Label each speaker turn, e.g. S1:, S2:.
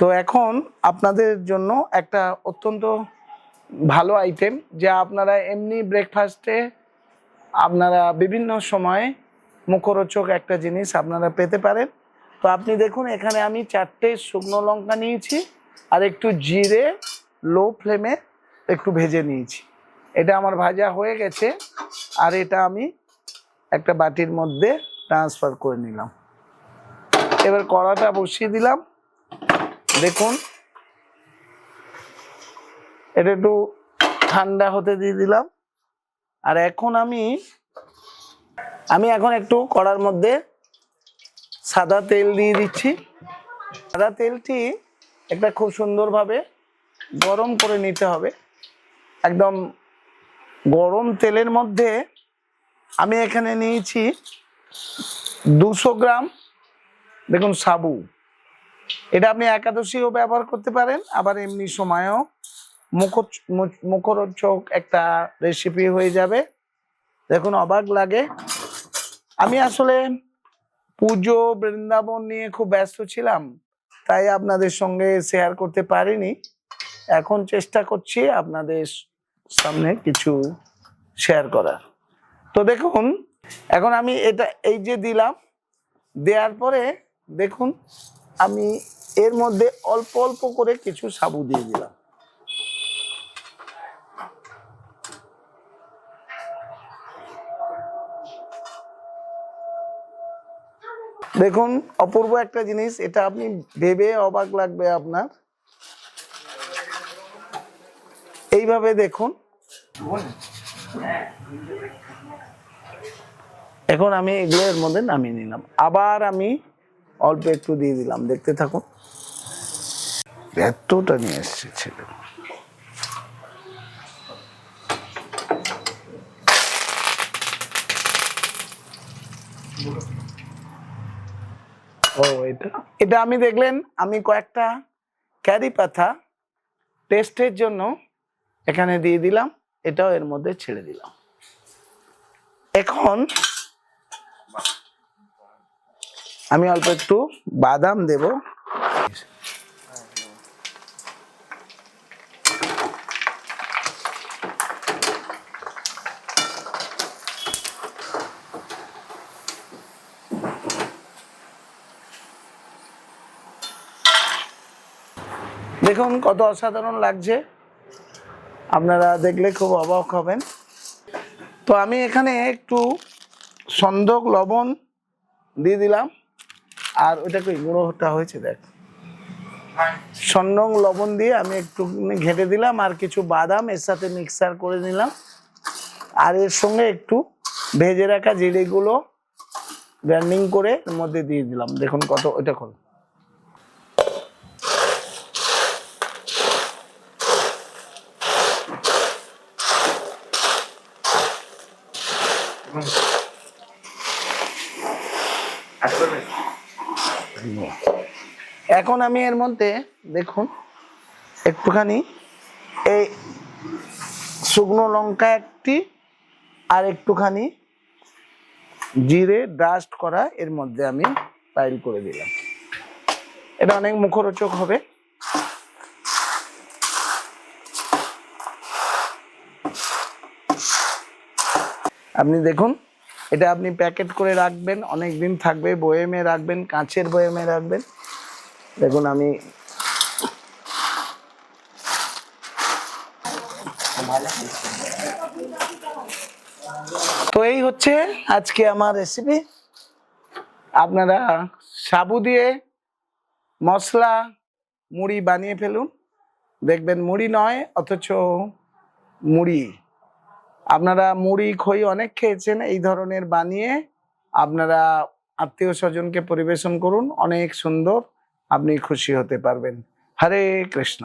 S1: তো এখন আপনাদের জন্য একটা অত্যন্ত ভালো আইটেম যা আপনারা এমনি ব্রেকফাস্টে আপনারা বিভিন্ন সময়ে মুখরোচক একটা জিনিস আপনারা পেতে পারেন। তো আপনি দেখুন, এখানে আমি চারটে শুকনো লঙ্কা নিয়েছি আর একটু জিরে লো ফ্লেমে একটু ভেজে নিয়েছি। এটা আমার ভাজা হয়ে গেছে আর এটা আমি একটা বাটির মধ্যে ট্রান্সফার করে নিলাম। এবার কড়াটা বসিয়ে দিলাম। দেখুন। এটা একটু ঠান্ডা হতে দিয়ে দিলাম। আর এখন আমি আমি এখন একটু কড়ার মধ্যে সাদা তেল দিয়ে দিচ্ছি। সাদা তেলটি একটা খুব সুন্দরভাবে গরম করে নিতে হবে। একদম গরম তেলের মধ্যে আমি এখানে নিয়েছি দুশো গ্রাম, দেখুন সাবু। এটা আপনি একাদশীও ব্যবহার করতে পারেন, আবার এমনি সময়েও মুখ, মুখরোচক একটা রেসিপি হয়ে যাবে। দেখুন, অবাক লাগে। আমি আসলে পুজো, বৃন্দাবন নিয়ে খুব ব্যস্ত ছিলাম, তাই আপনাদের সঙ্গে শেয়ার করতে পারিনি। এখন চেষ্টা করছি আপনাদের সামনে কিছু শেয়ার করার। তো দেখুন, এখন আমি এটা, এই যে দিলাম, দেওয়ার পরে দেখুন আমি এর মধ্যে অল্প অল্প করে কিছু সাবু দিয়ে দিলাম। দেখুন, অপূর্ব একটা জিনিস, এটা আপনি ভেবে অবাক লাগবে আপনার। এইভাবে দেখুন। এখন আমি এগুলো এর মধ্যে নামিয়ে নিলাম। আবার আমি অল্প একটু দিয়ে দিলাম, দেখতে থাকুন। এতটা নিয়ে এসছে ছেলে। ও, এটা? এটা আমি দেখলেন, আমি কয়েকটা ক্যারি পাতা টেস্টের জন্য এখানে দিয়ে দিলাম, এটাও এর মধ্যে ছেড়ে দিলাম। এখন আমি অল্প একটু বাদাম দেব। দেখুন কত অসাধারণ লাগছে। আপনারা দেখলে খুব অবাক হবেন। তো আমি এখানে একটু সন্দক লবণ দিয়ে দিলাম। আর ওটা কই, গুঁড়োটা হয়েছে, দেখ। সন্ডং লবণ দিয়ে আমি একটু ঘেটে দিলাম আর কিছু বাদাম, এর সাথে মিক্সার করে নিলাম। আর এর সঙ্গে একটু ভেজে রাখা জিরেগুলো গ্রাইন্ডিং করে মধ্যে দিয়ে দিলাম। দেখুন কত ওইটা এখন আমি এর মধ্যে, দেখুন, একটুখানি এই শুকনো লঙ্কা একটি আর একটুখানি জিরে ডাস্ট করা এর মধ্যে আমি পাইল করে দিলাম। এটা অনেক মুখরোচক হবে। আপনি দেখুন এটা আপনি প্যাকেট করে রাখবেন অনেক দিন থাকবে, বয়েমে রাখবেন, কাঁচের বয়েমে রাখবেন। দেখুন আমি তো এই হচ্ছে আজকে আমার রেসিপি আপনারা সাবু দিয়ে মশলা, মুড়ি বানিয়ে ফেলুন। দেখবেন মুড়ি নয়, অথচ মুড়ি। আপনারা মুড়ি, খই অনেক খেয়েছেন, এই ধরনের বানিয়ে আপনারা আত্মীয় স্বজনকে পরিবেশন করুন, অনেক সুন্দর, আপনি খুশি হতে পারবেন। হরে কৃষ্ণ।